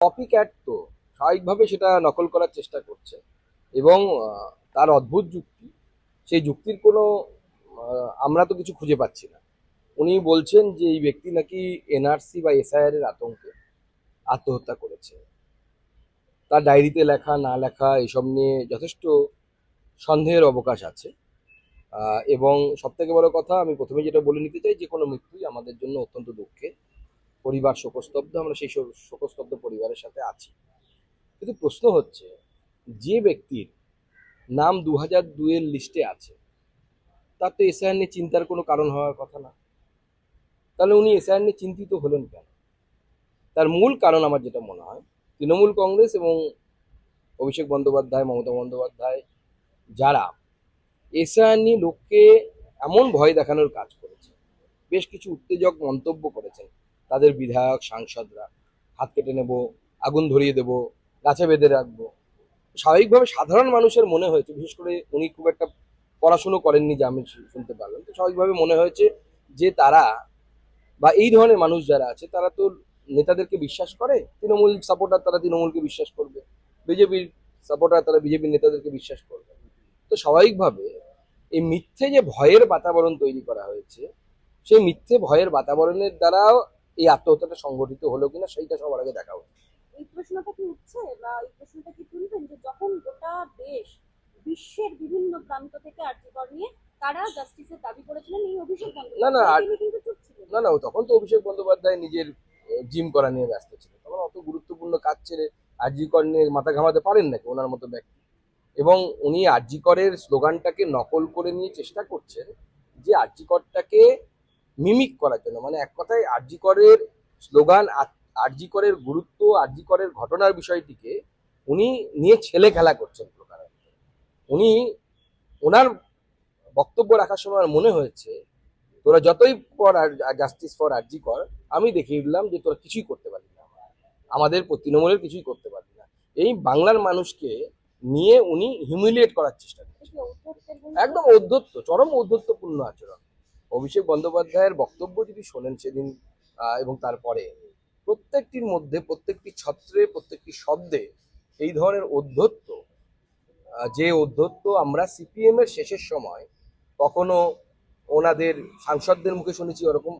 Copy cat তো স্বাভাবিকভাবে সেটা নকল করার চেষ্টা করছে। এবং তার অদ্ভুত যুক্তি, সেই যুক্তির কোনো আমরা তো কিছু খুঁজে পাচ্ছি না। উনি বলছেন যে এই ব্যক্তি নাকি এনআরসি বা এসআইআর এর আতঙ্কে আত্মহত্যা করেছে। তার ডায়েরিতে লেখা, না লেখা, এসব নিয়ে যথেষ্ট সন্দেহের অবকাশ আছে। এবং সব থেকে বড় কথা, আমি প্রথমে যেটা বলে নিতে চাই, যে কোনো মৃত্যুই আমাদের জন্য অত্যন্ত দুঃখের। পরিবার শোকস্তব্ধ, আমরা সেই শোক- শোকস্তব্ধ পরিবারের সাথে আছি। কিন্তু প্রশ্ন হচ্ছে, যে ব্যক্তির নাম দু হাজার দুয়ের লিস্টে আছে, তার তো এসআইআর নিয়ে চিন্তার কোনো কারণ হওয়ার কথা না। তাহলে উনি এসআইআর নিয়ে চিন্তিত হলেন কেন? তার মূল কারণ আমার যেটা মনে হয়, তৃণমূল কংগ্রেস এবং অভিষেক বন্দ্যোপাধ্যায়, মমতা বন্দ্যোপাধ্যায় যারা এসআইআর নিয়ে লোককে এমন ভয় দেখানোর কাজ করেছে, বেশ কিছু উত্তেজক মন্তব্য করেছেন তাদের বিধায়ক, সাংসদরা হাত কেটে নেব, আগুন ধরিয়ে দেব, গাছে বেঁধে রাখব। স্বাভাবিকভাবে সাধারণ মানুষের মনে হয়েছে, বিশেষ করে উনি খুব একটা পড়াশুনো করেননি যে আমি শুনতে পারলাম। তো স্বাভাবিকভাবে মনে হয়েছে যে তারা বা এই ধরনের মানুষ যারা আছে, তারা তো নেতাদেরকে বিশ্বাস করে, তৃণমূল সাপোর্টার তারা তৃণমূলকে বিশ্বাস করবে, বিজেপির সাপোর্টার তারা বিজেপির নেতাদেরকে বিশ্বাস করবে। তো স্বাভাবিকভাবে এই মিথ্যে যে ভয়ের বাতাবরণ তৈরি করা হয়েছে, সেই মিথ্যে ভয়ের বাতাবরণের দ্বারাও এই আত্মহত্যাটা সংগঠিত হলো কিনা সেইটা সবার আগে দেখা উচিত। এই প্রশ্নটা কি উঠছে বা এই প্রশ্নটা কি তুলবেন যে যখন গোটা দেশ বিশ্বের বিভিন্ন প্রান্ত থেকে আর্যকর নিয়ে তারা জাস্টিসের দাবি করেছিলেন এই অভিষেক না, না, না না তখন তো অভিষেক বন্দ্যোপাধ্যায় নিজের জিম করা নিয়ে ব্যস্ত ছিল। তখন অত গুরুত্বপূর্ণ কাজ ছেড়ে আরজিকর নিয়ে মাথা ঘামাতে পারেন নাকি ওনার মতো ব্যক্তি? এবং উনি আরজিকরের স্লোগানটাকে নকল করে নিয়ে চেষ্টা করছেন যে আরজিকরটাকে মিমিক করার জন্য। মানে এক কথায় আরজিকরের স্লোগান আরজিকরের গুরুত্ব আরজিকরের ঘটনার বিষয়টিকে উনি নিয়ে ছেলে খেলা করছেন প্রকারান্তরে উনি ওনার বক্তব্য রাখার সময় মনে হয়েছে তোরা যতই পর জাস্টিস ফর আরজি কর আমি দেখিয়ে দিলাম যে তোরা কিছুই করতে পারবি না। আমাদের তৃণমূলের কিছুই করতে পারবি না। এই বাংলার মানুষকে নিয়ে উনি হিউমিলিয়েট করার চেষ্টা করছেন? একদম অধ্যত্ত চরম অধ্যত্বপূর্ণ আচরণ। অভিষেক বন্দ্যোপাধ্যায়ের বক্তব্য যদি শোনেন সেদিন এবং তারপরে, প্রত্যেকটির মধ্যে, প্রত্যেকটি ছত্রে, প্রত্যেকটি শব্দে এই ধরনের অধ্যত্ত যে অধ্যত্ত আমরা সিপিএমের শেষের সময় কখনো ওনাদের সাংসদদের মুখে শুনেছি ওরকম